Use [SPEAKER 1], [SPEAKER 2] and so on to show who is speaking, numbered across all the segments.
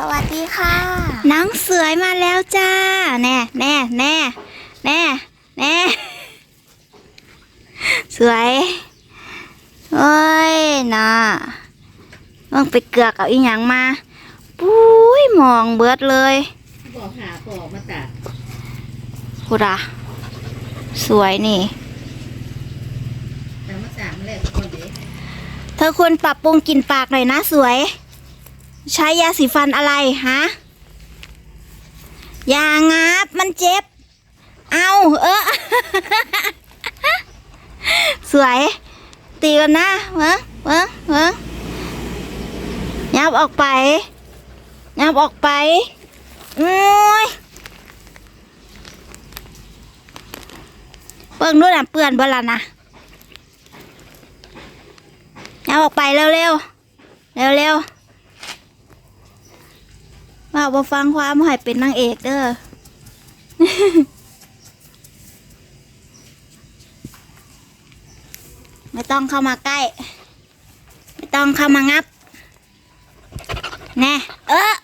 [SPEAKER 1] สวัสดีค่ะ น้องสวยมาแล้วจ้า แน่แน่แน่แน่แน่สวยเอ้ยน่ะต้องไปเกลือกเอาอีหยังมาปุ้ยมองเบิดเลย
[SPEAKER 2] บอกหาปอกมาตัด
[SPEAKER 1] พูดอะสวยนี่
[SPEAKER 2] แต่มาสั่งแรกก่อนเด็ก
[SPEAKER 1] เธอควรปรับปรุงกลิ่นปากหน่อยนะสวย ใช้ยาสีฟันอะไรฮะยางับมันเจ็บ เอาเออ สวย ตีกันนะเว้งเว้งเว้งยับออกไปยับออกไปอุ้ยเบิ่งด้วยนะเปื่อนเบละนะยับออกไปเร็วเร็วเร็วเร็ว ๆว่าบ่ฟังความให้เป็นนางเอกเด้อไม่ต้องเข้ามาใกล้ ไม่ต้องเข้ามางับ แน่เออ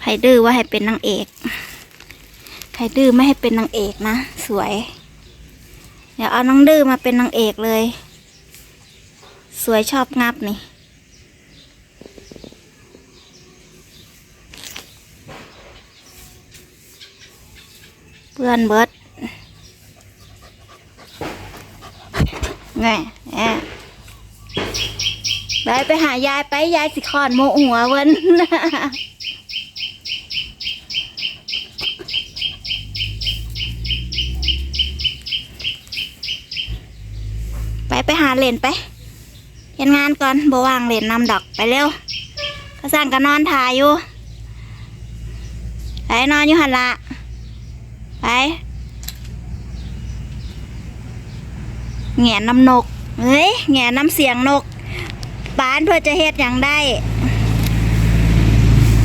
[SPEAKER 1] ใครดื้อว่าให้เป็นนางเอก ใครดื้อไม่ให้เป็นนางเอกนะ สวย เดี๋ยวเอาน้องดื้อมาเป็นนางเอกเลย สวยชอบงับนี่ เพื่อนเบิดไงแอะไปไปหายายไปยายสิคอนโมหัวเวิน ไปไปหาเล่นไปเห็นงานก่อนบว่างเล่นนำดอกไปเร็วก็สั่งก็นอนถ่ายอยู่ไปนอนอยู่หันละไปแงนน้ำนกเฮ้ยแหงน้ำเสียงนกป้านเพื่อจะเฮ็ดอย่างได้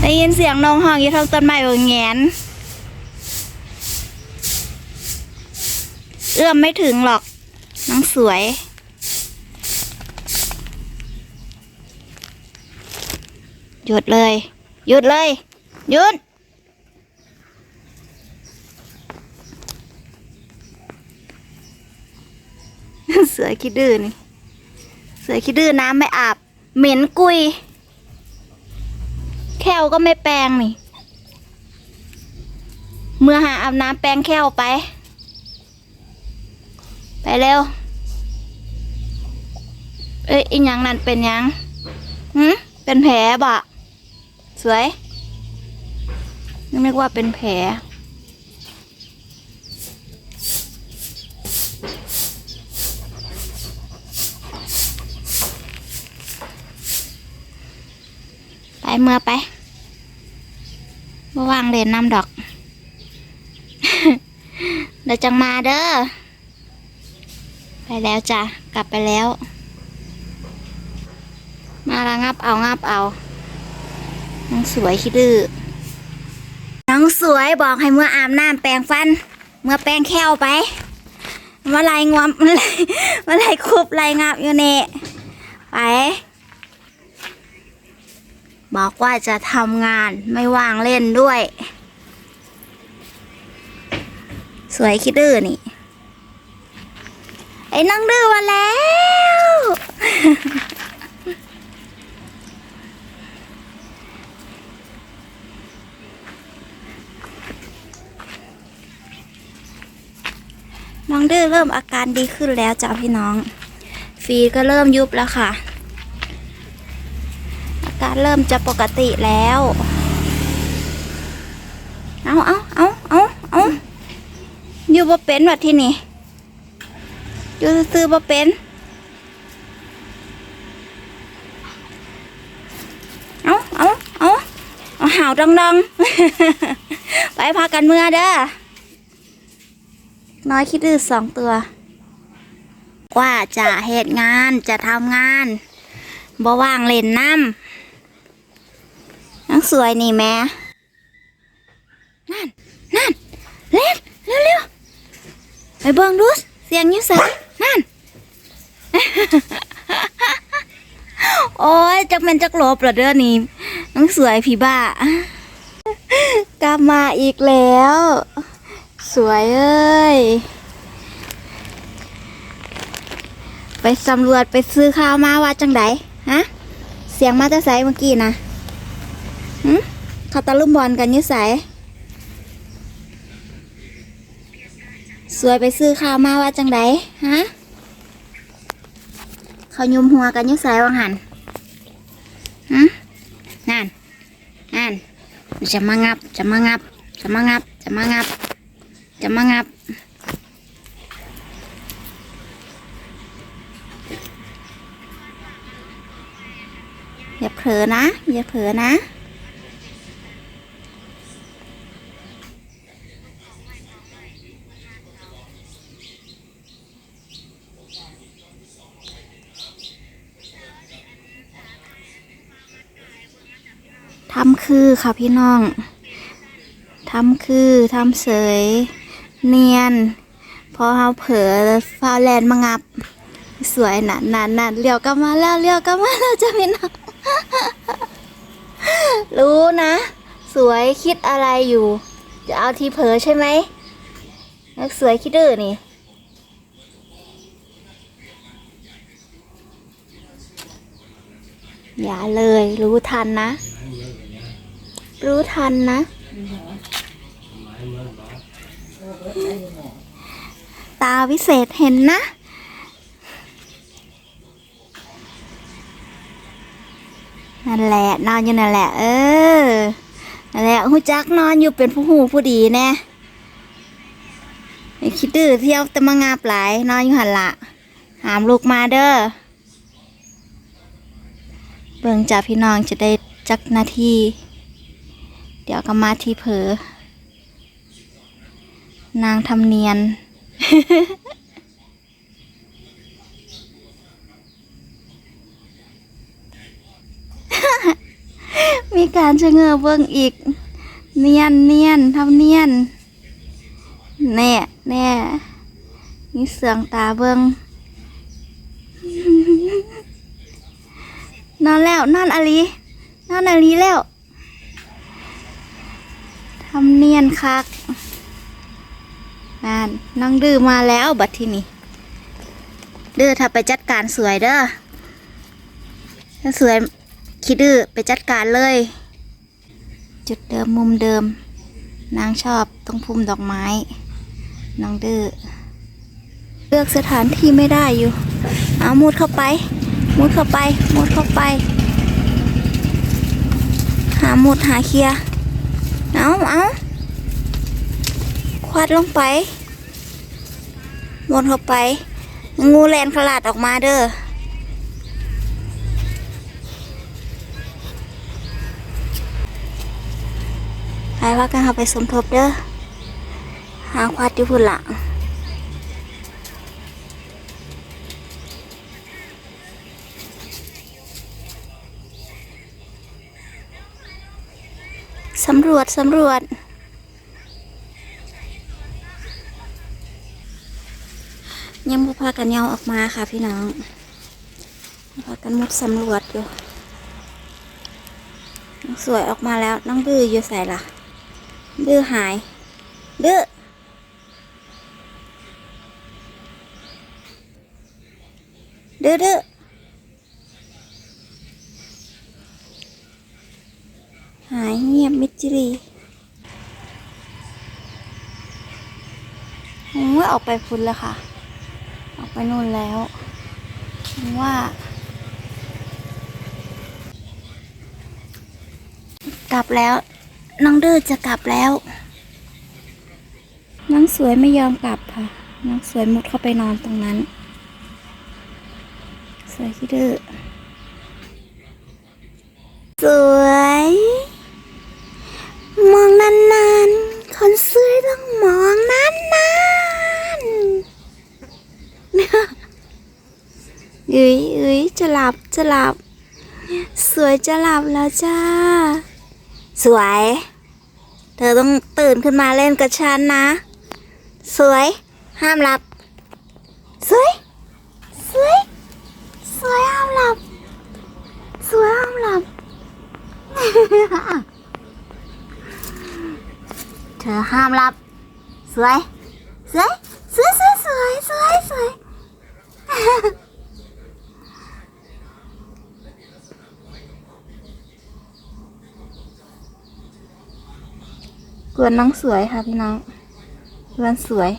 [SPEAKER 1] ได้ยินเสียงนกห้องอยู่ทางต้นไม้บอกแงนเอื้อมไม่ถึงหรอกน้องสวย หยุดเลย หยุดเลย หยุด เสือขี้ดื้อนี่ เสือขี้ดื้อน้ำไม่อาบ เหม็นกุย แควก็ไม่แปรงนี่ เมื่อหาอาบน้ำแปรงแควไป ไปเร็ว เอ้ยอีหยังนั่นเป็นยังหืมเป็นแผลบะ วยนึกว่าเป็นแผล ไปเมื่อไปบ่วางเล่นน้ำดอก เดี๋ยวจังมาเด้อ ไปแล้วจ้ะ กลับไปแล้ว มาละงับเอางับเอา น้องสวยคิดดื้อน้องสวยบอกให้เมื่ออาบน้ำแปรงฟัน เมื่อแปรงแค้วไปมาลายงวมมาลายมาลายคุบลายงับอยู่เน่ไป บอกว่าจะทำงานไม่ว่างเล่นด้วย สวยคิดดื้อนี่ ไอ้น้องดื้อมาแล้ว องดื้อเริ่มอาการดีขึ้นแล้วจ้าพี่น้อง ฟีก็เริ่มยุบแล้วค่ะ อาการเริ่มจะปกติแล้ว เอาเอาเอาเอาเอาอยู่บ่เป็นวัดที่นี่อยู่ซื้อบ่เป็นเอาเอาเอาเอาห่าวดองดองๆ ไปพากันเมื่อเด้อ น้อยคิดดื้อสองตัวว่าจะเหตุงานจะทำงานบ่ว่างเล่นน้ำนังสวยนี่แม่นั่นนั่นเล่นเร็วๆไปเบิ่งดูสเสียงยิ่ใส่นั่น โอ้ยจักแม่นจักลบเหรอเด้อนี่น้องสวยผีบ้ากลับมาอีกแล้ว สวยเอ้ย ไปสำรวจไปซื้อข้าวมาว่าจังไดฮะ เสียงมาแต่ไสเมื่อกี้นะหึเขาตะลุมบอลกันยุ่ใสสวยไปซื้อข้าวมาว่าจังไดฮะ เขายุมหัวกันยุ่ใสวังหันฮะนั่นนั่นจะมางับ จะมางับ จะมางับ จะมางับ จะมางับ อย่าเผลอนะ อย่าเผลอนะทำคือค่ะพี่น้อง ทำคือ ทำเสย เนียน พอเขาเผลอฟ้าแลนมางับ สวยนะนั่นนั่นเลี้ยวกลับมาแล้วเลี้ยวกลับมาแล้วจะเป็นรู้นะ สวยคิดอะไรอยู่ จะเอาทีเผลอใช่ไหมนักสวยคิดดื้อนี่อย่าเลยรู้ทันนะ รู้ทันนะ ตาวิเศษเห็นนะ นั่นแหละ นอนอยู่นั่นแหละ เออ นั่นแหละหูจักนอนอยู่เป็นผู้หูผู้ดีแน่คิดดื้อเที่ยวแต่มางาบหลายนอนอยู่หันละหามลูกมาเด้อ เบิ่งจากพี่น้องจะได้จักนาที เดี๋ยวก็มาที่เผลอ นางทำเนียน มีการชะเง้อเบิ่งอีก เนียนเนียนทำเนียน แน่แน่มีเสียงตาเบิ่งนอนแล้วนอนอลีนอนอลีแล้วทำเนียนคัก นั่นน้องดื้อมาแล้วบัดที่นี่ดื้อถ้าไปจัดการสวยเด้อถ้าสวยคิดดื้อไปจัดการเลย จุดเดิมมุมเดิม นางชอบตรงพุ่มดอกไม้ น้องดื้อเลือกสถานที่ไม่ได้อยู่ เอามุดเข้าไป มุดเข้าไป มุดเข้าไป หามุดหาเคลียร์เอาเอาควัดลงไป มุดเข้าไป งูแลนขลาดออกมาเด้อไปว่ากันเข้าไปสมทบเด้อหาควัดอยู่พุ่นละสำรวจ สำรวจ ยังบ่พากันเยาออกมาค่ะพี่น้องพากันมุดสำรวจอยู่น้องสวยออกมาแล้วน้องดื้ออยู่ใส่ละดื้อหาย ดื้อดื้อดื้อหายเงียบมิจิรีโอ้ยออกไปพุ่นแล้วค่ะ ออกไปนู่นแล้วว่า กลับแล้ว น้องดื้อจะกลับแล้ว น้องสวยไม่ยอมกลับค่ะ น้องสวยมุดเข้าไปนอนตรงนั้น สวยที่ดื้อ จะหลับ สวยจะหลับแล้วจ้า สวย เธอต้องตื่นขึ้นมาเล่นกับฉันนะ สวย ห้ามหลับ สวย สวย สวยห้ามหลับ สวยห้ามหลับ เธอห้ามหลับ สวย สวย สวยสวยสวยสวยสวย เรือนน้องสวยค่ะพี่น้องกวนสวย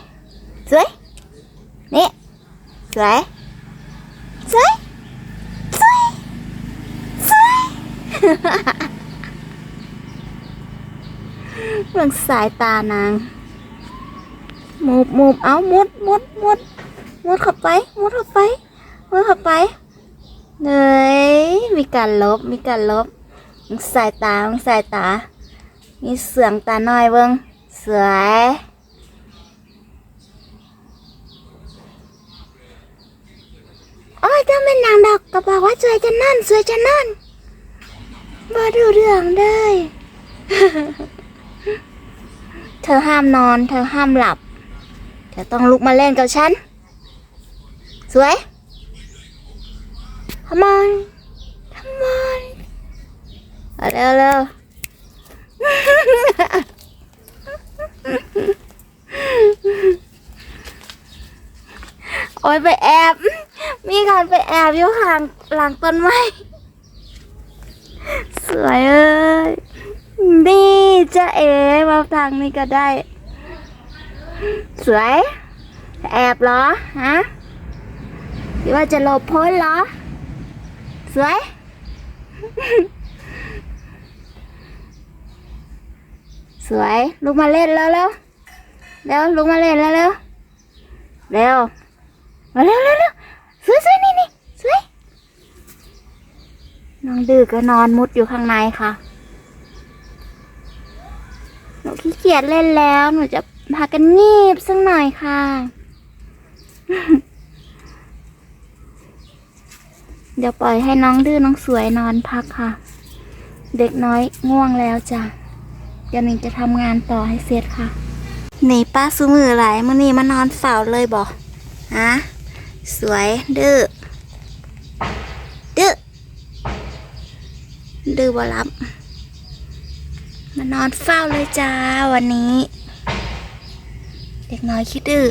[SPEAKER 1] สวย นี่ สวย สวย สวย สวยเรื่องสายตานางมูบมูบเอามุดมุดมุดมุดเข้าไป มุดเข้าไป มุดเข้าไปเนยมีการลบ มีการลบมึงสายตามึงสายตา มีเสียงตาหน่อยเบิ้งสวยโอ้ยเจ้าเป็นนางดอกก็บอกว่าสวยจะนั่นสวยจะนั่นมาดูเรื่องเลยเธอห้ามนอน เธอห้ามหลับ เธอต้องลุกมาเล่นกับฉัน สวย Come on Come on เร็วเร็ว โอ้ยไปแอบ มีการไปแอบอยู่ห่างหลังต้นไม้ สวยเอ้ย นี่จะเอ๋มาทางนี้ก็ได้ สวย แอบเหรอ ฮะหรือว่าจะหลบพ้นเหรอ สวย สวยลุกมาเล่นแล้วเร็วเร็วลุกมาเล่นแล้วเร็วเร็วมาเร็วเร็วเร็วสวยสวยนี่นี่สวยน้องดื้อก็นอนมุดอยู่ข้างในค่ะ หนูขี้เกียจเล่นแล้วหนูจะพากันงีบสักหน่อยค่ะเดี๋ยวปล่อยให้น้องดื้อน้องสวยนอนพักค่ะ เด็กน้อยง่วงแล้วจ้ะ เดี๋ยวหนิงจะทำงานต่อให้เสร็จค่ะนี่ป้าซูมือไหลมื่อนี้มานอนเฝ้าเลยบอกฮะสวยดื้อดื้อดื้อบ่รับ มานอนเฝ้าเลยจ้าวันนี้ เด็กน้อยคิดดื้อ